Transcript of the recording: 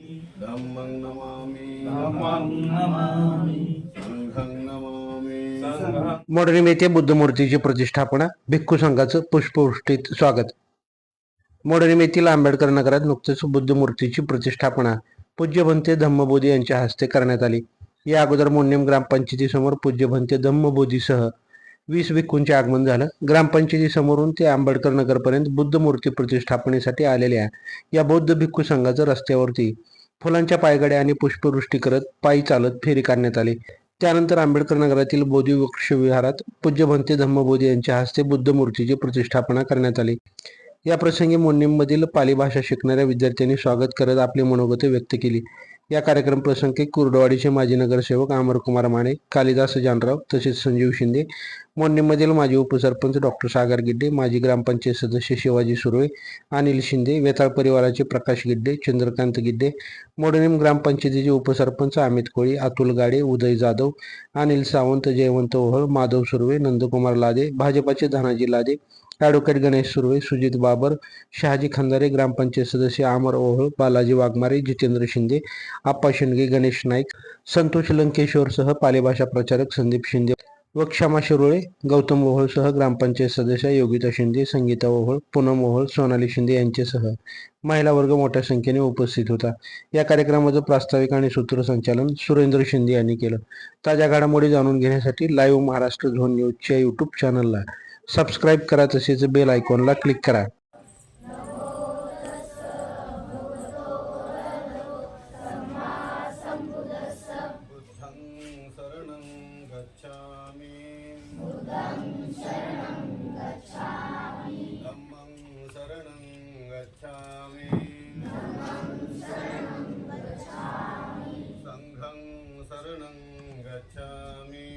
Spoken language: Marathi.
धम्मं नमामि। धम्मं नमामि। संघं नमामि। संघं मोडरीम येथे बुद्धमूर्तीची प्रतिष्ठापना भिक्खू संघाचं पुष्पवृष्टीत स्वागत. मोडरीम येथील आंबेडकर नगरात नुकतेच बुद्धमूर्तीची प्रतिष्ठापना पूज्य भंते धम्मबोधी यांच्या हस्ते करण्यात आली. या अगोदर मोन्यम ग्रामपंचायतीसमोर पूज्य भंते धम्मबोधीसह वीस भिक्खूंचे आगमन झालं. ग्रामपंचायतीसमोरून ते आंबेडकर नगरपर्यंत बुद्ध मूर्ती प्रतिष्ठापनेसाठी आलेल्या या बौद्ध भिक्खू संघाचं रस्त्यावरती फुलांच्या पायगड्या आणि पुष्पवृष्टी करत पायी चालत फेरी काढण्यात आली. त्यानंतर आंबेडकर नगरातील बोधी वृक्ष विहारात पूज्य भंते धम्मबोधी यांच्या हस्ते बुद्ध मूर्तीची प्रतिष्ठापना करण्यात आली. या प्रसंगी मोन्नीममधील पाली भाषा शिकणाऱ्या विद्यार्थ्यांनी स्वागत करत आपली मनोगते व्यक्त केली. या कार्यक्रम प्रसंगी कुर्डवाडीचे माजी नगरसेवक अमरकुमार माने कालिदास जानराव तसेच संजीव शिंदे मोन्नीमधील माजी उपसरपंच डॉक्टर सागर गिड्डे माजी ग्रामपंचायत सदस्य शिवाजी सुरवे अनिल शिंदे वेताळ परिवाराचे प्रकाश गिड्डे चंद्रकांत गिड्डे मोडनीम ग्रामपंचायतीचे उपसरपंच अमित कोळी अतुल गाडे उदय जाधव अनिल सावंत जयवंत ओहळ माधव सुर्वे नंदकुमार लादे भाजपाचे धनाजी लादे ॲडव्होकेट गणेश सुर्वे सुजित बाबर शहाजी खंदारे ग्रामपंचायत सदस्य अमर ओहळ बालाजी वाघमारे जितेंद्र शिंदे आप्पा शेंडगे गणेश नाईक संतोष लंकेश्वरसह पालेभाषा प्रचारक संदीप शिंदे व क्षमा शिरोळे गौतम ओहळसह ग्रामपंचायत सदस्य योगिता शिंदे संगीता ओहळ पूनम ओहळ सोनाली शिंदे यांच्यासह महिला वर्ग मोठ्या संख्येने उपस्थित होता. या कार्यक्रमाचं प्रास्ताविक आणि सूत्रसंचालन सुरेंद्र शिंदे यांनी केलं. ताज्या घडामोडी जाणून घेण्यासाठी लाईव्ह महाराष्ट्र झोन न्यूजच्या यूट्यूब चॅनलला सबस्क्राईब करा तसेच बेल आयकॉनला क्लिक करा बुद्धं शरणं गच्छामि धम्मं शरणं गच्छामि। संघं शरणं गच्छामि